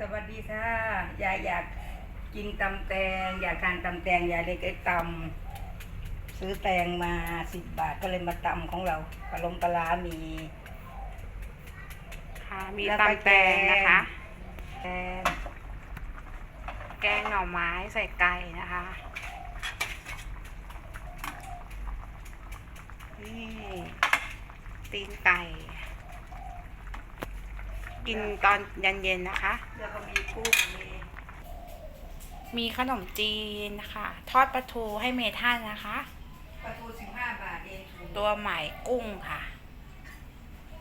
สวัสดีค่ะยายอยากกินตำแตง อยากทานตำแตงยายเลยก็ตำซื้อแตงมาสิบบาทก็เลยมาตำของเราปลาลมปลาร้ามีค่ะมีแล้วก็ตำแตงนะคะแตงแกงหน่อไม้ใส่ไก่นะคะนี่ตีนไก่ กินตอนเย็นๆนะคะ แล้วก็มีกุ้งมีมีขนมจีนนะคะทอดปลาทูให้เมท่านนะคะ ปลาทูสิบห้าบาทเองถุงตัวใหม่กุ้งค่ะ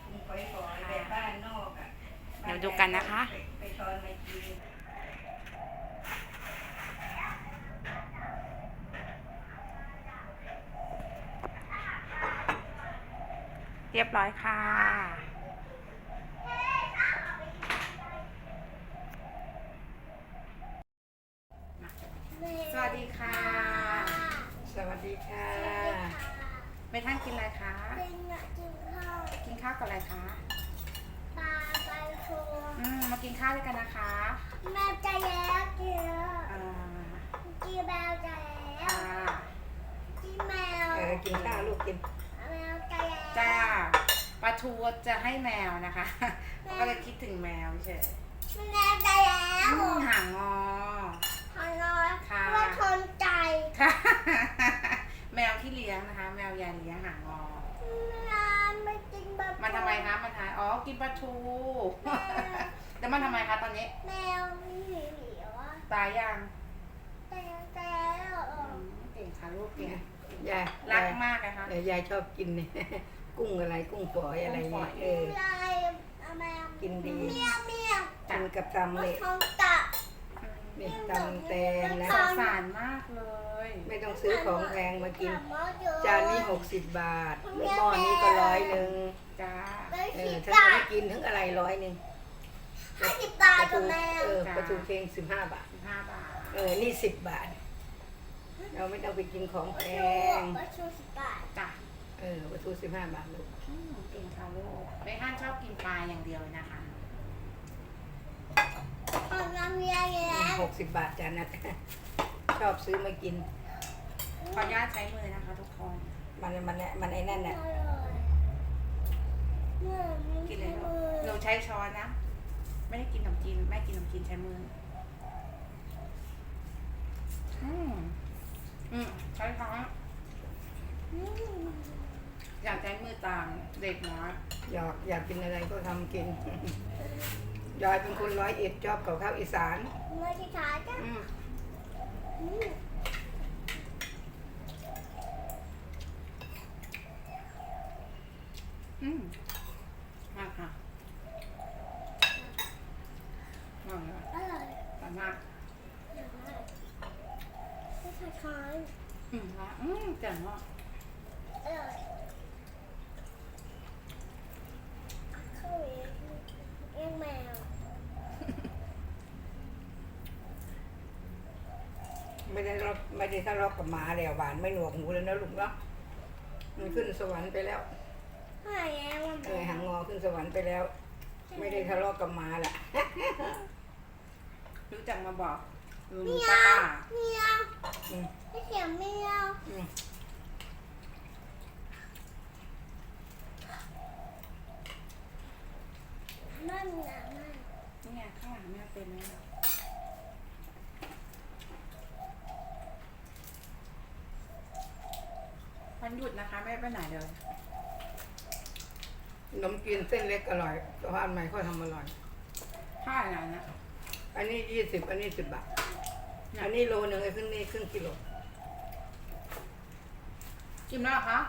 กุ้งฝอยๆแบบบ้านนอกอะเดี๋ยวดูกันนะคะ ไปไปตอนมากินเรียบร้อยค่ะ สวัสดีค่ะ สวัสดีค่ะ เมท่านกินอะไรคะเป็นอยากกินข้าวกินข้าวกับอะไรคะปลาไปโชว์อืมมากินข้าวด้วยกันนะคะแม่จะแย้กินอ่ากินแมวจะแย้ค่ะกินแมวเออกินข้าวลูกกินแมวจะแย้จ้าปลาทูจะให้แมวนะคะก็เลยคิดถึงแมวเฉยแมวจะแย้อืมหางงอขอน้อยค่ะว่าทนใจค่ะ แมวที่เลี้ยงนะคะ แมวยายเลี้ยงหางงอนานไม่กินแบบมันทำไมคะ มันหาย อ๋อ กินปลาทูแล้วมันทำไมคะตอนนี้ แมวมีเหลียวอะตายยังแต่แต่แล้วอืมเก่งค่ะลูกเก่ง ยายรักยายมากนะคะเออยายชอบกินเนี่ย กุ้งอะไร กุ้งฝอยอะไรกุ้งฝอเนี่ย ย เออยายเอาแมวกินดี เมียวเมียวกินกับตำว่าเลยทนตับ นี่ตำแตงนะสงสารมากเลยไม่ต้องซื้อของแพงมากินถมว่เยอะจานนี้หกสิบบาทหม้อนี้ก็ร้อยหนึ่งจ้าได้เอสิอบถ้าจะบาไม่ทกินถึงอะไรร้อยหนึ่งห้าสิบบาทกับแมวเออปลาทูเค็งสิบห้าบาทสิบห้าบาท เออ นี่สิบบาท เราไม่ต้องไปกินของแพงปลาชูสิบบาทจ้ะเออปลาทูสิบห้าบาทลูกอืมเก่งค่ะลูกไม่ห้านชอบกินปลาอย่างเดียวเลยนะคะ เอาน้ำเมียแล้วหกสิบบาทจานนะชอบซื้อมากิน ขออนุญาตใช้มือนะคะทุกคน มันมันมันไอ้นั่นอน่ะร่อยเนี่ยมันกินเลยใช้ลูมืกอหนูใช้ช้อนนะ ไม่ได้กินขนมจีนแม่กินขนมจีนใช้มือ อืมอืมใช้ช้อนอืมอยากใช้มือตามเด็กน้อยอยากอยากกินอะไรก็ทำกิน ยายเป็นคนร้อยเอ็ดชอบกับข้าวอีสานไม่ใช่ช้าจ้ะอืมอืมอืมมากค่ะมากเลย อร่อย อร่อยมาก อร่อยมากไม่ใช่ช้า อืมละอืมเจ๋งว่ะ อร่อยข้าวเหนียวเลี้ยงแมว ไม่ได้รบไม่ได้ทะเลาะกับหมาแล้วหวานไม่หนวกหูเลยนะลูกเนาะมันขึ้นสวรรค์ไปแล้วหายแล้วมันเออหางงอขึ้นสวรรค์ไปแล้ว ไม่ได้ทะเลาะกับหมาละรู้จักมาบอกลุงเมียป้าวป้าเมียวอืมไม่เสียงเมียว อืม นั่นนะนั่น นี่ไงข้างหลังแม่เป็นไหมวัน หยุดนะคะ ไม่ไปไหนเลยขนมจีนเส้นเล็กอร่อยแต่ว่าอันใหม่เขาทำอร่อยเท่าไหร่นะเนี่ยอันนี้ยี่สิบอันนี้สิบบาท อันนี้โลหนึ่งไอ้ครึ่งนี้ครึ่งกิโล กินแล้วเหรอคะ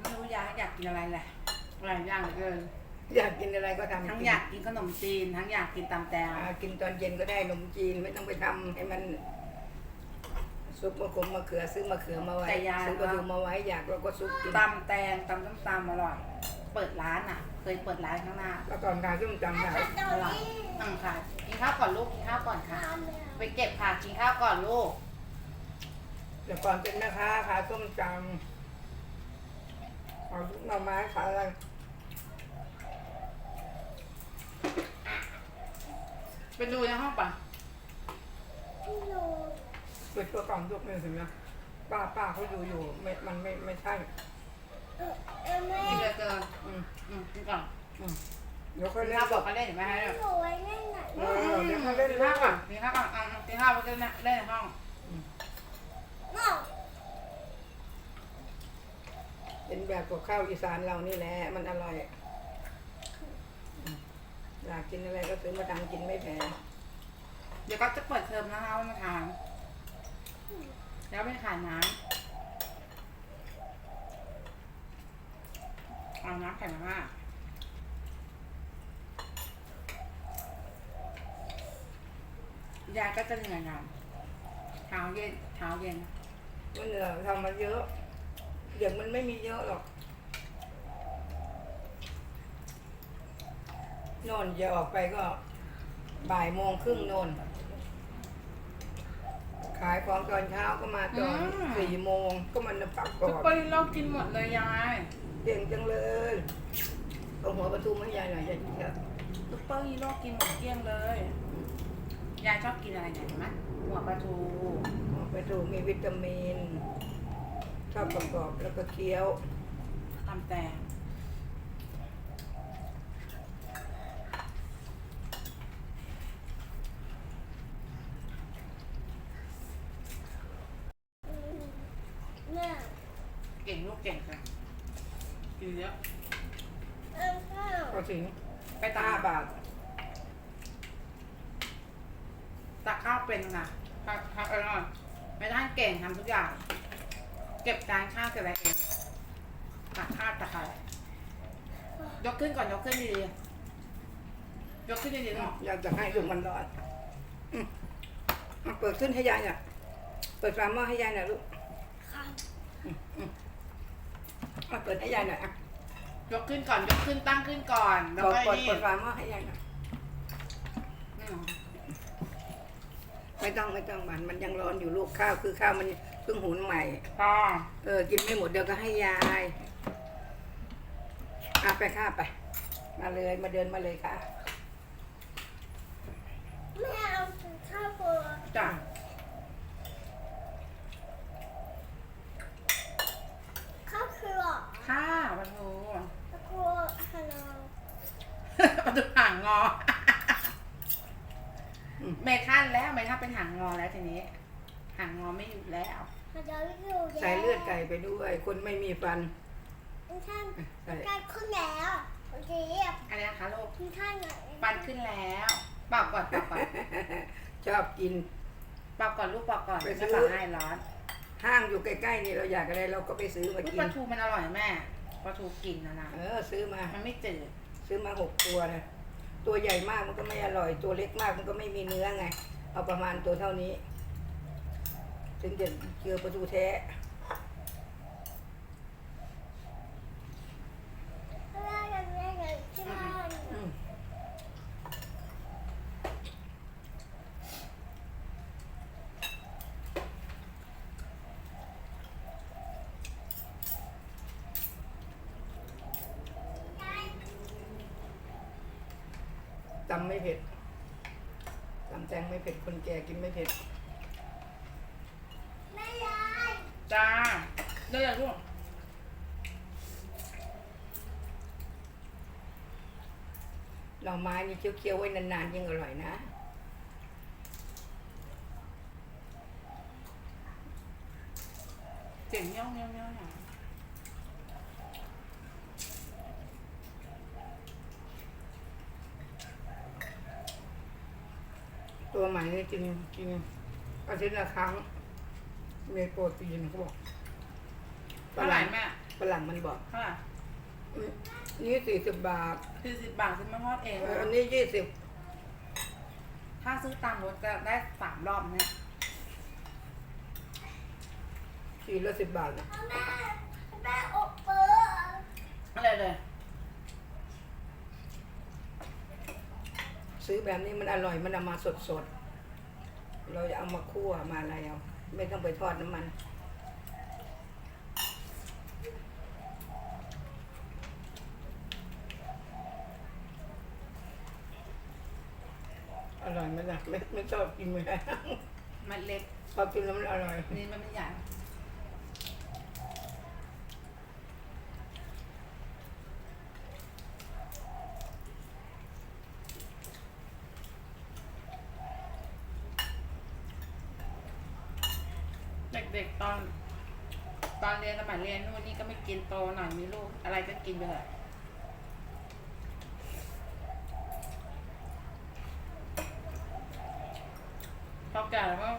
ไม่รู้ยายอยากกินอะไรแหละหลายอย่าง เหลือเกินอยากกินอะไรก็ทำทั้งกินอยากกินขนมจีน ทั้งอยากกินตำแตงอ่ากินตอนเย็นก็ได้ขนมจีนไม่ต้องไปทำให้มันซุปมะขมมะเขือซื้อมะเขือมาไว้ซื้อกระดูกมาไว้อยากเราก็ซุปกินตำแตงตำส้มตำอร่อย เปิดร้านอะ เคยเปิดร้านข้างหน้าแล้วก่อนทานส้มตำค่ะแต่ตออนร่อยนี้อืมค่ะยิ่งข้าวก่อนลูกกินข้าวก่อนค่ะทำเนี่ยไปเก็บค่ะกินข้าวก่อนลูกเดี๋ยวก่อนเป็นแม่ค้าขายส้มตำเอาลูกหน่อไม้ขายอะไร ไปดูในห้องป่ะพี่หนูเปิดตัวกล่องยกมือถึงนะป้าป้าเขาอยู่อยู่ไม่มันไม่ไม่ใช่เออเออแม่กินเลยเกินอืมอืมกินก่อนอืมเดี๋ยวค่อยกินเล่นข้าวบอกเขาเล่นเห็นไหมฮะพี่หนูไว้เล่นไหนเออเดี๋ยวเขาเล่นกินเล่ข้าวนก่อนกินข้าวก่อนอะกินข้าวไปกันนะเล่นในห้องเนาะเป็นแบบกับข้าวอีสานเรานี่แหละมันอร่อยอืม อยากกินอะไรก็ซื้อมาทำกินไม่แพงเดี๋ยวก็จะเปิดเทอมนะคะว่ามาทานแล้วไปขายน้ำเอาน้ำแข็งมากยายก็จะเหนื่อยหน่อยเช้าเย็นเช้าเย็นมันเหนื่อยทำมาเยอะ เดี๋ยวมันไม่มีเยอะหรอก โน่นจะออกไปก็บ่ายโมงครึ่งโน่นขายของตอนเช้าก็มาตอนอืม สี่โมงก็มันปักก่ทุกอนคนเรากินหมดเลยยายเก่งจังเลยเอาหัวประตูมาให้ยายหน่อยยายจะซุปเปอร์ฮีโร่กินหมดเกลี้ยงเลย ยายชอบกินอะไรเนี่ยเห็นไหมหัวปลาทูหัวประตูมีวิตามินชอบประกอบแล้วก็เคี้ยวตำแตง แม่ เก่งลูกเก่งค่ะกินเยอะเออข้าวก็ถึงไปห้าตาบาทตักข้าวเป็นนะตักข้าวอร่อยไม่ท่านเก่งทำทุกอย่าง เก็บจานข้าวเก็บอะไรเองตักข้าวตักอะไรยกขึ้นก่อนยกขึ้นดีๆยกขึ้นดีๆเนาะอยากจะให้ลูกมันร้อนอืมเอาเปิดขึ้นให้ยายหน่อยเปิดฝาหม้อให้ยายหน่อยลูกข้าวเอาเปิดให้ยายหน่อยอะยกขึ้นก่อนยกขึ้นตั้งขึ้นก่อนแล้วบอกก็เปิดนี่เปิดฝาหม้อให้ยายหน่อยอืมไม่ต้องไม่ต้องมันมันยังร้อนอยู่ลูกข้าวคือข้าวมันเพิ่งหุงใหม่ พอเออกินไม่หมดเดี๋ยวก็ให้ยายเอาไปข้าไป มาเลยมาเดินมาเลยค่ะแม่เอาถึงข้าวโพด จ้ะ ข้าวคือหรอ ข้าวปลาทู ตะโกฮัลโหล ปลาทูหางงอ อืม เมทันแล้ว เมทันเป็นหางงอแล้วทีนี้ หางงอไม่อยู่แล้วฮัลโหลอยู่ใส่เลือดไก่ไปด้วย คนไม่มีฟันท่านใส่ท่านขึ้นแล้วโอเคอะไรนะคะลูกท่านไหนปันขึ้นแล้วเปล่าก่อนเปล่าก่อนชอบกินเปล่าก่อนลูกเปล่าก่อนไปไม่ซื้อเปล่าให้ร้อนห้างอยู่ใกล้ๆนี่เราอยากอะไรเราก็ไปซื้อมาลูกกิปลาน ทูมันอร่อยนะแม่ปลาทูกินนะนะเออซื้อมา มันไม่จืดซื้อมาหกตัวนะตัวใหญ่มากมันก็ไม่อร่อย ตัวเล็กมากมันก็ไม่มีเนื้อไง เอาประมาณตัวเท่านี้ ถึงจะเจอประตูแท้ แม่กันแม่กันที่บ้าน อืมตำไม่เผ็ดตำ แตงไม่เผ็ดคนแก่กินไม่เผ็ดแม่ยายจ้าได้เลยลูกหน่อไม้นี่เคี้ยวๆไว้นานๆยิ่งอร่อยนะเสียงเงี้ยวเงี้ยวเงี้ยวหน่อย ตัวใหม่นี่กินกินอาทิตย์ละครั้งมีโปรตีนเขาบอกเท่าไหร่แม่ฝรั่งมันบอกเท่าไหร่อืมนี่สี่สิบบาทคือสิบบาทซื้อมาทอดเองเออนะอันนี้ยี่สิบถ้าซื้อตามรถจะได้สามรอบเนี่ยสี่ละสิบบาทนะแม่แม่อบเปิดอะไรเลย ซื้อแบบนี้มันอร่อยมันเอามาสดสดๆเราจะเอามาคั่วมาอะไรเอาไม่ต้องไปทอดน้ำมัน อร่อยไหมล่ะไม่ไม่ชอบกินไหมมันเล็กพอกินแล้วมันอร่อย นี่มันไม่ใหญ่เด็กๆตอน ตอนเรียนสมัยเรียนนู่นนี่ก็ไม่กินโตหน่อยมีลู ไรก็กินไปเลยพอแก่แล้วก็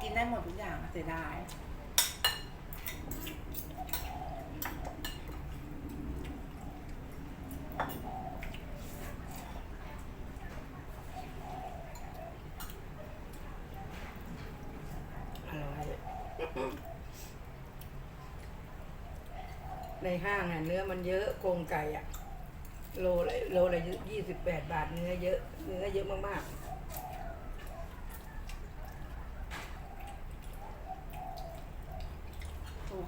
กินได้หมดทุกอย่างเสียดาย อร่อย ในห้างอะเนื้อมันเยอะโครงไก่อะ โลละโลละยี่สิบแปดบาทเนื้อเยอะ เนื้อเยอะมากถูก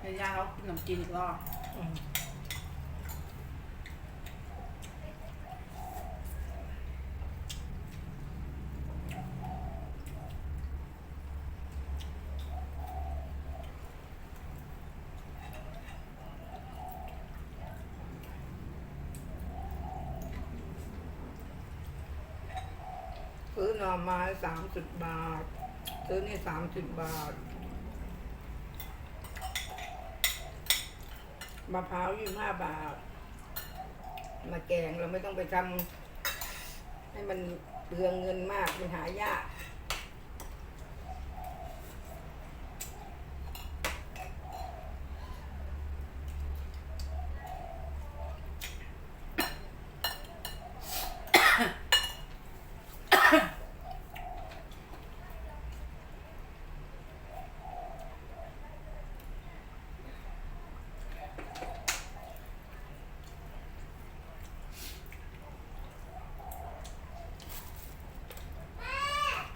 เดี๋ยวยาเขากินขนมจีนอีกรอบ หน่อไม้สามสิบบาท ซื้อนี่สามสิบบาทมะพร้าวยี่ห้าบาท มาแกงเราไม่ต้องไปทำให้มันเปลืองเงินมากมันหายาก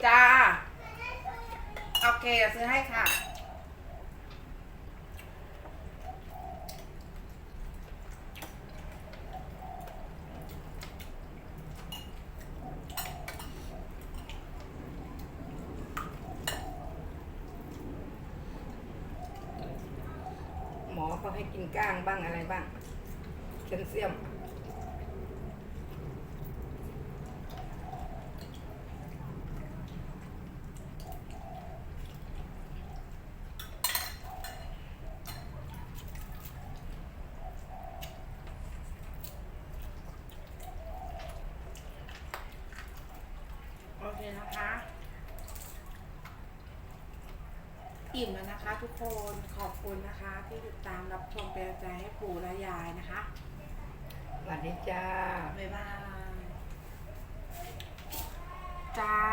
จ้า โอเค ซื้อให้ค่ะ หมอเขาให้กินก้างบ้างอะไรบ้างแคลเซียม โอเคนะคะ อิ่มแล้วนะคะ ทุกคนขอบคุณนะคะ ที่ติดตามรับชมเป็นกำลังใจให้ปู่และยายนะคะ สวัสดีจ้า บ๊ายบายจ้า